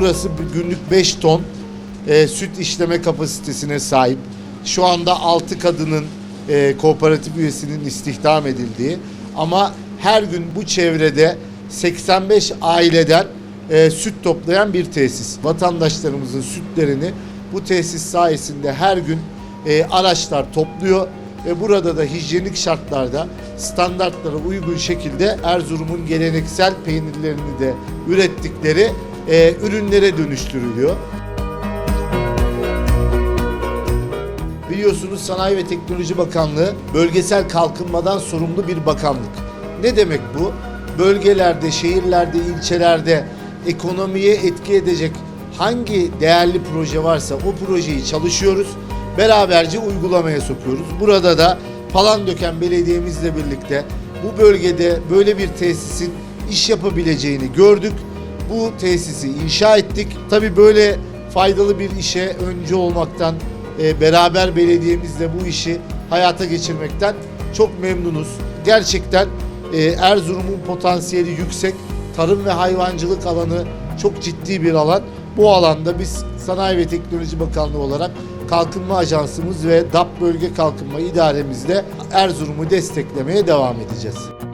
burası günlük 5 ton e, süt işleme kapasitesine sahip. Şu anda 6 kadının e, kooperatif üyesinin istihdam edildiği ama her gün bu çevrede 85 aileden e, süt toplayan bir tesis. Vatandaşlarımızın sütlerini bu tesis sayesinde her gün e, araçlar topluyor ve burada da hijyenik şartlarda standartlara uygun şekilde Erzurum'un geleneksel peynirlerini de ürettikleri e, ürünlere dönüştürülüyor. Biliyorsunuz Sanayi ve Teknoloji Bakanlığı bölgesel kalkınmadan sorumlu bir bakanlık. Ne demek bu? Bölgelerde, şehirlerde, ilçelerde ekonomiye etki edecek hangi değerli proje varsa o projeyi çalışıyoruz. Beraberce uygulamaya sokuyoruz. Burada da Palandöken Belediye'mizle birlikte bu bölgede böyle bir tesisin iş yapabileceğini gördük. Bu tesisi inşa ettik. Tabii böyle faydalı bir işe öncü olmaktan, e, beraber belediyemizle bu işi hayata geçirmekten çok memnunuz. Gerçekten e, Erzurum'un potansiyeli yüksek. Tarım ve hayvancılık alanı çok ciddi bir alan. Bu alanda biz Sanayi ve Teknoloji Bakanlığı olarak Kalkınma Ajansımız ve DAP Bölge Kalkınma İdaremizle Erzurum'u desteklemeye devam edeceğiz.